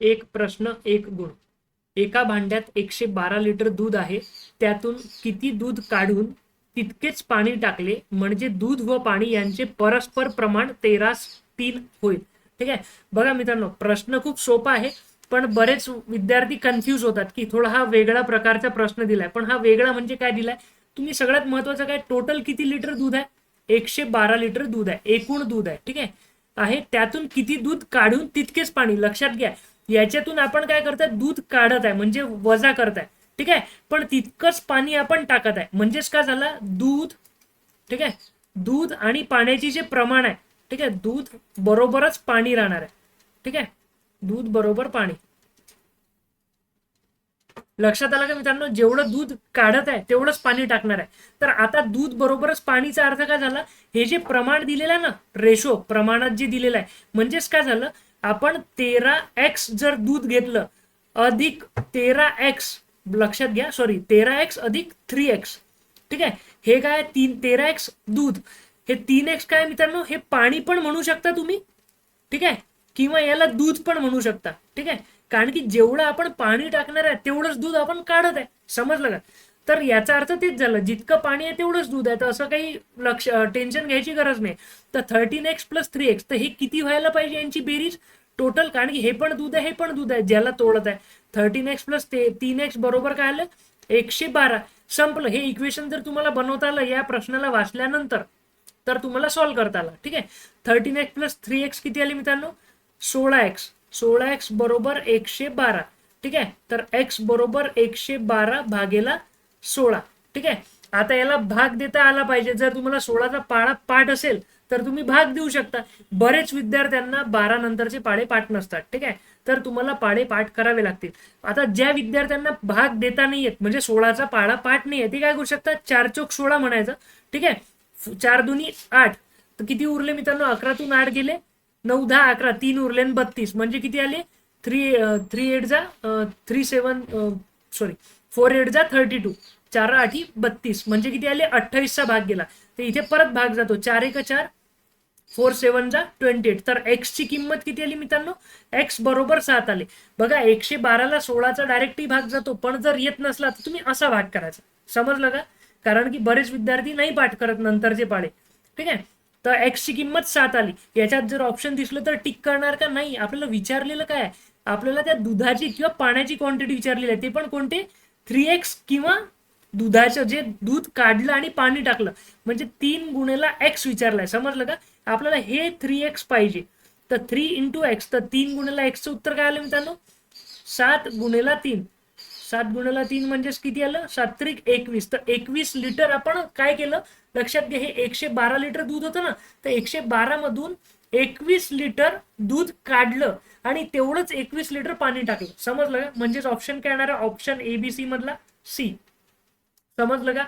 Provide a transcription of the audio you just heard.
एक प्रश्न एक गुण. एका भांड्यात एकशे बारा लिटर दूध आहे. त्यातून किती दूध काढून तितकेच पाणी टाकले म्हणजे दूध व पाणी यांचे परस्पर प्रमाण तेरास तीन होईल. ठीक आहे? बघा मित्रांनो प्रश्न खूप सोपा आहे पण बरेच विद्यार्थी कन्फ्यूज होतात की थोडा हा वेगळा प्रकारचा प्रश्न दिलाय. पण हा वेगळा म्हणजे काय दिलाय? तुम्ही सगळ्यात महत्वाचं काय? टोटल किती लिटर दूध आहे? एकशे बारा लिटर दूध आहे. एकूण दूध आहे. ठीक आहे? आहे त्यातून किती दूध काढून तितकेच पाणी? लक्षात घ्या. याच्यातून आपण काय करताय? दूध काढत आहे म्हणजे वजा करताय. ठीक आहे? पण तितकंच पाणी आपण टाकत आहे म्हणजेच काय झालं? दूध. ठीक आहे? दूध आणि पाण्याची जे प्रमाण आहे ठीक आहे? दूध बरोबरच पाणी राहणार आहे. ठीक आहे? दूध बरोबर पाणी. लक्षात आलं का मित्रांनो? जेवढं दूध काढत आहे तेवढंच पाणी टाकणार आहे. तर आता दूध बरोबरच पाणीचा अर्थ काय झाला? हे जे प्रमाण दिलेलं आहे ना रेशो प्रमाणात जे दिलेलं आहे म्हणजेच काय झालं? आपण तेरा एक्स जर दूध घेतलं अधिक तेरा एक्स लक्षात घ्या सॉरी तेरा एक्स अधिक थ्री एक्स ठीक आहे? हे काय? तीन तेरा एक्स दूध. हे तीन एक्स काय मित्रांनो? हे पाणी पण म्हणू शकता तुम्ही. ठीक आहे? किंवा याला दूध पण म्हणू शकता. ठीक आहे? कारण की जेवढं आपण पाणी टाकणार आहे तेवढंच दूध आपण काढत आहे. समजलं का? तर याचा अर्थ तेच झालं. जितकं पाणी आहे तेवढंच दूध आहे. तर असं काही लक्ष टेन्शन घ्यायची गरज नाही. तर thirteen X plus three X तर हे किती व्हायला पाहिजे यांची बेरीज? टोटल कारण की हे पण दूध आहे हे पण दूध आहे ज्याला तोडत आहे. थर्टीन एक्स प्लस ते तीन एक्स बरोबर काय आलं? एकशे बारा. संपलं. हे इक्वेशन जर तुम्हाला बनवता आलं या प्रश्नाला वाचल्यानंतर तर तुम्हाला सॉल्व्ह करता आला. ठीक आहे? Thirteen X plus three X किती आले मित्रांनो? सोळा एक्स सोळा एक्स बरोबर एकशे बारा. ठीक आहे? तर एक्स बरोबर एकशे बारा भागेला सोळा. ठीक आहे? आता याला भाग देता आला पाहिजे. जर तुम्हाला सोळाचा पाळा पाठ असेल तर तुम्ही भाग देऊ शकता. बरेच विद्यार्थ्यांना बारा नंतरचे पाडे पाठ नसतात. ठीक आहे? तर तुम्हाला पाडे पाठ करावे लागतील. आता ज्या विद्यार्थ्यांना भाग देता नाही येत म्हणजे सोळाचा पाळा पाठ नाही आहे ते काय करू शकतात? चार चौक सोळा म्हणायचं. ठीक आहे? चार दुनी आठ. तर किती उरले मित्रांनो? अकरातून आठ गेले. नऊ दहा अकरा तीन उरले बत्तीस. म्हणजे किती आले? थ्री थ्री एट जा three seven sorry four eight जा थर्टी टू चार आठी बत्तीस. म्हणजे किती आले? अठ्ठावीसचा भाग गेला. तर इथे परत भाग जातो. चार एक चार फोर सेवन जा ट्वेंटी एट तर एक्स ची किंमत किती आली मित्रांनो? एक्स बरोबर सात आले. बघा एकशे बाराला सोळाचा डायरेक्टही भाग जातो. पण जर येत नसला तर तुम्ही असा भाग करायचा. समजलं का? कारण की बरेच विद्यार्थी नाही पाठ करत नंतरचे पाडे ठीक आहे? तर एक्स ची किंमत सात आली. याच्यात जर ऑप्शन दिसलं तर टिक करणार का? नाही. आपल्याला विचारलेलं काय आपल्याला त्या दुधाची किंवा पाण्याची क्वांटिटी विचारलेली आहे. ते पण कोणते? थ्री एक्स किंवा दुधाचं जे दूध काढलं आणि पाणी टाकलं. म्हणजे तीन गुणेला एक्स विचारलाय समजलं का? आपल्याला हे थ्री एक्स पाहिजे. तर थ्री इंटू एक्स तर तीन गुणेला एक्सचं उत्तर काय आलं मित्रांनो? सात गुणेला तीन. सात गुणाला तीन म्हणजेच किती आलं? सात्रिक एकवीस. तर एकवीस लिटर आपण काय केलं? लक्षात घ्या हे एकशे बारा लिटर दूध होतं ना? तर एकशे बारा मधून एकवीस लिटर दूध काढलं आणि तेवढंच एकवीस लिटर पाणी टाकलं. समजलं का? म्हणजेच ऑप्शन काय येणार ऑप्शन एबीसी मधला सी समजलं का?